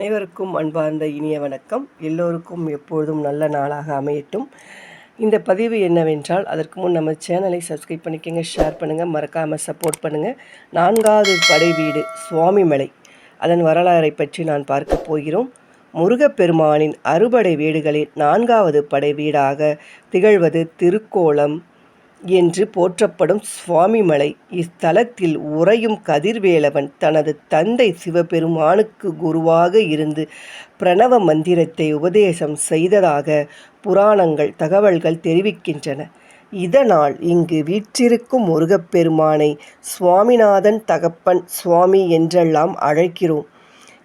அனைவருக்கும் அன்பார்ந்த இனிய வணக்கம். எல்லோருக்கும் எப்பொழுதும் நல்ல நாளாக அமையட்டும். இந்த பதிவு என்னவென்றால் அதற்கு முன் நம்ம சேனலை சப்ஸ்கிரைப் பண்ணிக்கோங்க ஷேர் பண்ணுங்கள் மறக்காமல் சப்போர்ட் பண்ணுங்கள் நான்காவது படை வீடு சுவாமிமலை. அதன் வரலாறை பற்றி நான் பார்க்க போகிறோம். முருகப்பெருமானின் அறுபடை வீடுகளில் நான்காவது படை வீடாக திகழ்வது திருக்கோலம் என்று போற்றப்படும் சுவாமிமலை இஸ்தலத்தில் உறையும் கதிர்வேலவன் தனது தந்தை சிவபெருமானுக்கு குருவாக இருந்து பிரணவ மந்திரத்தை உபதேசம் செய்ததாக புராணங்கள் தகவல்கள் தெரிவிக்கின்றன. இதனால் இங்கு வீற்றிருக்கும் முருகப்பெருமானை சுவாமிநாதன் தகப்பன் சுவாமி என்றெல்லாம் அழைக்கிறோம்.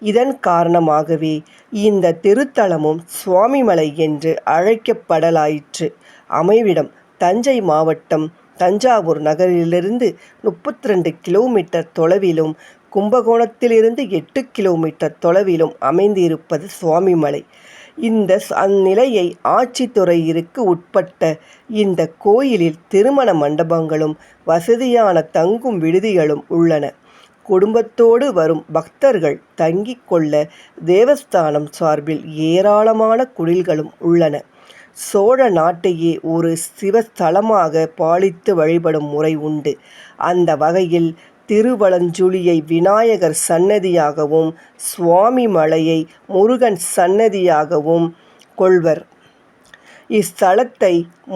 இதன் காரணமாகவே இந்த திருத்தலமும் சுவாமிமலை என்று அழைக்கப்படலாயிற்று. அமைவிடம் தஞ்சை மாவட்டம் தஞ்சாவூர் நகரிலிருந்து முப்பத்தி ரெண்டு கிலோமீட்டர் தொலைவிலும் கும்பகோணத்திலிருந்து எட்டு கிலோமீட்டர் தொலைவிலும் அமைந்திருப்பது சுவாமிமலை. இந்த அந்நிலையை ஆட்சித்துறையிற்கு உட்பட்ட இந்த கோயிலில் திருமண மண்டபங்களும் வசதியான தங்கும் விடுதிகளும் உள்ளன. குடும்பத்தோடு வரும் பக்தர்கள் தங்கிக் கொள்ள தேவஸ்தானம் சார்பில் ஏராளமான குடில்களும் உள்ளன. சோழ நாட்டையே ஒரு சிவஸ்தலமாக பாலித்து வழிபடும் முறை உண்டு. அந்த வகையில் திருவலஞ்சுழியை விநாயகர் சன்னதியாகவும் சுவாமி மலையை முருகன் சன்னதியாகவும் கொள்வர். இஸ்தலத்தை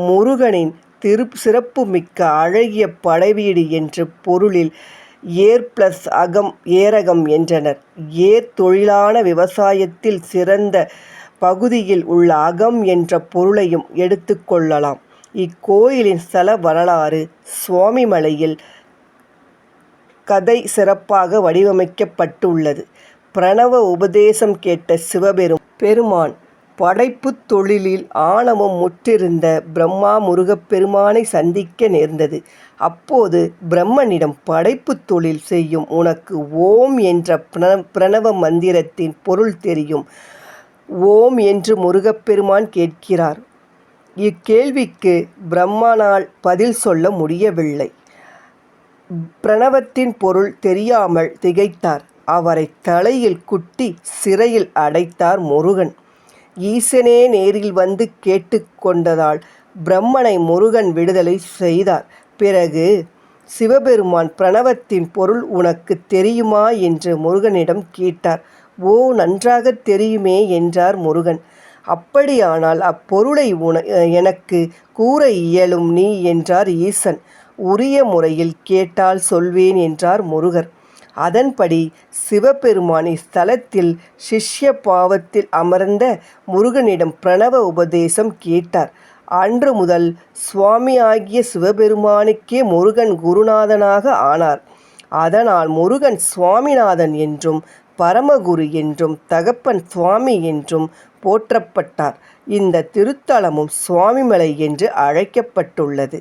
முருகனின் திரு சிறப்புமிக்க அழகிய படைவீடு என்ற பொருளில் ஏர் பிளஸ் அகம் ஏரகம் என்றனர். ஏர் தொழிலான விவசாயத்தில் சிறந்த பகுதியில் உள்ள அகம் என்ற பொருளையும் எடுத்துக்கொள்ளலாம் இக்கோயிலின் ஸ்தல வரலாறு சுவாமிமலையில் கதை சிறப்பாக வடிவமைக்கப்பட்டுள்ளது. பிரணவ உபதேசம் கேட்ட சிவபெரும் பெருமான் படைப்பு தொழிலில் ஆணவம் முற்றிருந்த பிரம்மா முருகப்பெருமானை சந்திக்க நேர்ந்தது. அப்போது பிரம்மனிடம் படைப்பு தொழில் செய்யும் உனக்கு ஓம் என்ற பிரணவ மந்திரத்தின் பொருள் தெரியும். ஓம் என்று முருகப்பெருமான் கேட்கிறார். இக்கேள்விக்கு பிரம்மனால் பதில் சொல்ல முடியவில்லை. பிரணவத்தின் பொருள் தெரியாமல் திகைத்தார். அவரை தலையில் குட்டி சிறையில் அடைத்தார் முருகன். ஈசனே நேரில் வந்து கேட்டுக்கொண்டதால் பிரம்மனை முருகன் விடுதலை செய்தார். பிறகு சிவபெருமான் பிரணவத்தின் பொருள் உனக்கு தெரியுமா என்று முருகனிடம் கேட்டார். ஓ நன்றாக தெரியுமே என்றார் முருகன். அப்படியானால் அப்பொருளை உன எனக்கு கூற இயலும் நீ என்றார் ஈசன். உரிய முறையில் கேட்டால் சொல்வேன் என்றார் முருகர். அதன்படி சிவபெருமான் இஸ்தலத்தில் சிஷ்ய பாவத்தில் அமர்ந்த முருகனிடம் பிரணவ உபதேசம் கேட்டார். அன்று முதல் சுவாமி ஆகிய சிவபெருமானுக்கே முருகன் குருநாதனாக ஆனார். அதனால் முருகன் சுவாமிநாதன் என்றும் பரமகுரு என்றும் தகப்பன் சுவாமி என்றும் போற்றப்பட்டார். இந்த திருத்தலமும் சுவாமிமலை என்று அழைக்கப்பட்டுள்ளது.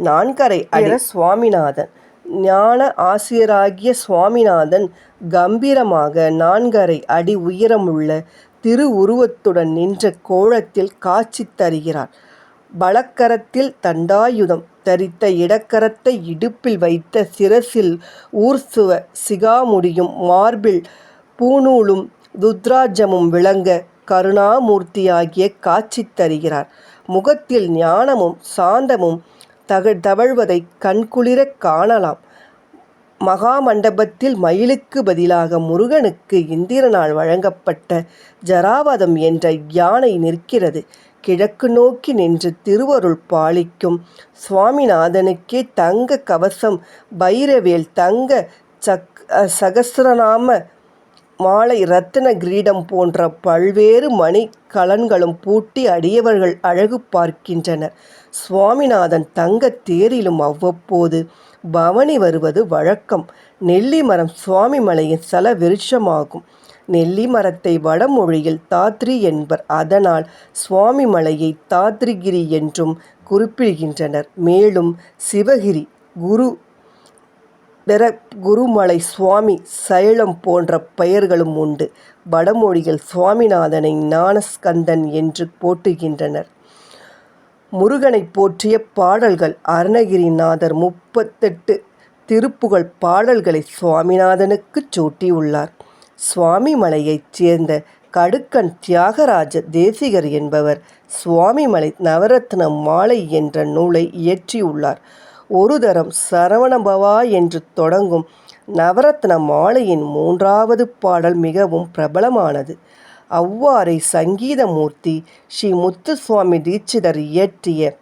நான்கரை அடி சுவாமிநாதன் ஞான ஆசிரியராகிய சுவாமிநாதன் கம்பீரமாக நான்கரை அடி உயரமுள்ள திரு உருவத்துடன் நின்ற கோலத்தில் காட்சி தருகிறார். பலக்கரத்தில் தண்டாயுதம் தரித்த இடக்கரத்தை இடுப்பில் வைத்த சிரசில் ஊர்சுவ சிகாமுடியும் மார்பில் பூநூலும் துத்ராஜமும் விளங்க கருணாமூர்த்தியாகிய காட்சி தருகிறார். முகத்தில் ஞானமும் சாந்தமும் தக தவழ்வதை கண்குளிரக் காணலாம். மகாமண்டபத்தில் மயிலுக்கு பதிலாக முருகனுக்கு இந்திரனால் வழங்கப்பட்ட ஜராவதம் என்ற யானை நிற்கிறது. கிழக்கு நோக்கி நின்று திருவருள் பாலிக்கும் சுவாமிநாதனுக்கே தங்க கவசம் பைரவேல் தங்க சக் சகசிரநாம மாலை ரத்தின கிரீடம் போன்ற பல்வேறு மணிக்கலன்களும் பூட்டி அடியவர்கள் அழகு பார்க்கின்றனர் சுவாமிநாதன் தங்கத் தேரிலும் அவ்வப்போது பவனி வருவது வழக்கம். நெல்லி மரம் சுவாமிமலையின் சல விருட்சமாகும். நெல்லி மரத்தை வடமொழியில் தாத்ரி என்பர். அதனால் சுவாமி மலையை தாத்ரிகிரி என்றும் குறிப்பிடுகின்றனர். மேலும் சிவகிரி குரு குருமலை சுவாமி சைலம் போன்ற பெயர்களும் உண்டு. வடமொழியில் சுவாமிநாதனை ஞானஸ்கந்தன் என்று போற்றுகின்றனர். முருகனை போற்றிய பாடல்கள் அருணகிரிநாதர் முப்பத்தெட்டு திருப்புகழ் பாடல்களை சுவாமிநாதனுக்கு சூட்டியுள்ளார். சுவாமிமலையைச் சேர்ந்த கடுக்கன் தியாகராஜ தேசிகர் என்பவர் சுவாமிமலை நவரத்ன மாலை என்ற நூலை இயற்றியுள்ளார். ஒரு தரம் சரவணபவா என்று தொடங்கும் நவரத்ன மாலையின் மூன்றாவது பாடல் மிகவும் பிரபலமானது. அவ்வாறே சங்கீதமூர்த்தி ஸ்ரீ முத்துசுவாமி தீட்சிதர் இயற்றிய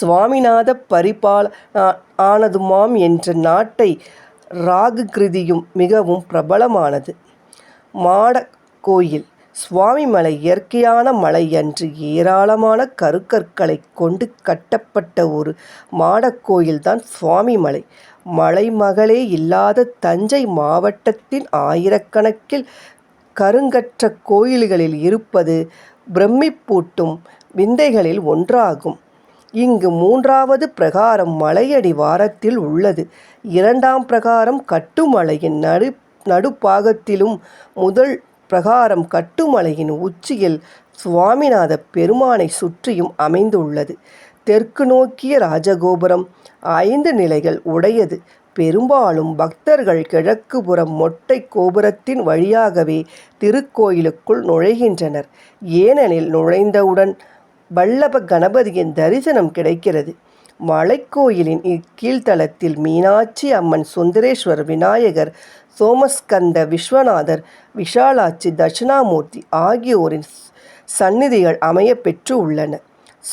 சுவாமிநாத பரிபாலனானதுமாம் என்ற நாட்டை ராகு கிருதியும் மிகவும் பிரபலமானது. மாடக் கோயில் சுவாமிமலை இயற்கையான மலை அன்று ஏராளமான கருக்கற்களை கொண்டு கட்டப்பட்ட ஒரு மாடக் கோயில்தான் சுவாமிமலை. மலைமகளே இல்லாத தஞ்சை மாவட்டத்தின் ஆயிரக்கணக்கில் கருங்கற்ற கோயில்களில் இருப்பது பிரமிப்பூட்டும் விந்தைகளில் ஒன்றாகும். இங்கு மூன்றாவது பிரகாரம் மலையடி வாரத்தில் உள்ளது. இரண்டாம் பிரகாரம் கட்டுமலையின் நடு நடுப்பாகத்திலும் முதல் பிரகாரம் கட்டுமலையின் உச்சியில் சுவாமிநாதப் பெருமானை சுற்றியும் அமைந்துள்ளது. தெற்கு நோக்கிய ராஜகோபுரம் ஐந்து நிலைகள் உடையது. பெரும்பாலும் பக்தர்கள் கிழக்கு புறம் மொட்டை கோபுரத்தின் வழியாகவே திருக்கோயிலுக்குள் நுழைகின்றனர். ஏனெனில் நுழைந்தவுடன் வல்லப கணபதியின் தரிசனம் கிடைக்கிறது. மலைக்கோயிலின் கீழ்த்தளத்தில் மீனாட்சி அம்மன் சுந்தரேஸ்வர் விநாயகர் சோமஸ்கந்த விஸ்வநாதர் விஷாலாட்சி தட்சிணாமூர்த்தி ஆகியோரின் சந்நிதிகள் அமைய பெற்று உள்ளன.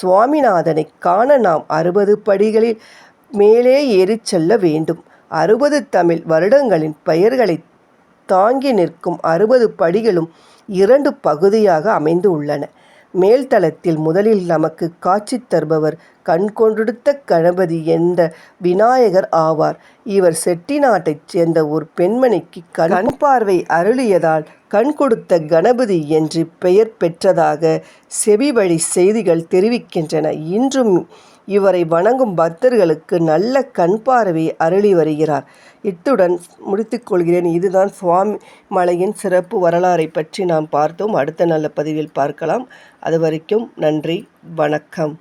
சுவாமிநாதனை காண நாம் அறுபது படிகளில் மேலே ஏறிச் செல்ல வேண்டும். அறுபது தமிழ் வருடங்களின் பெயர்களை தாங்கி நிற்கும் அறுபது படிகளும் இரண்டு பகுதியாக அமைந்து உள்ளன. மேல்தளத்தில் முதலில் நமக்கு காட்சி தருபவர் கண்கொடுத்த கணபதி என்ற விநாயகர் ஆவார். இவர் செட்டிநாட்டைச் சேர்ந்த ஒரு பெண்மணிக்கு கண்பார்வை அருளியதால் கண்கொடுத்த கணபதி என்று பெயர் பெற்றதாக செவிவழிச் செய்திகள் தெரிவிக்கின்றன. இன்றும் இவரை வணங்கும் பக்தர்களுக்கு நல்ல கண்பார்வையை அருளி வருகிறார். இத்துடன் முடித்துக் கொள்கிறேன். இதுதான் சுவாமிமலையின் சிறப்பு வரலாறைப் பற்றி நாம் பார்த்தோம். அடுத்த நல்ல பதிவில் பார்க்கலாம். அதுவரைக்கும் நன்றி வணக்கம்.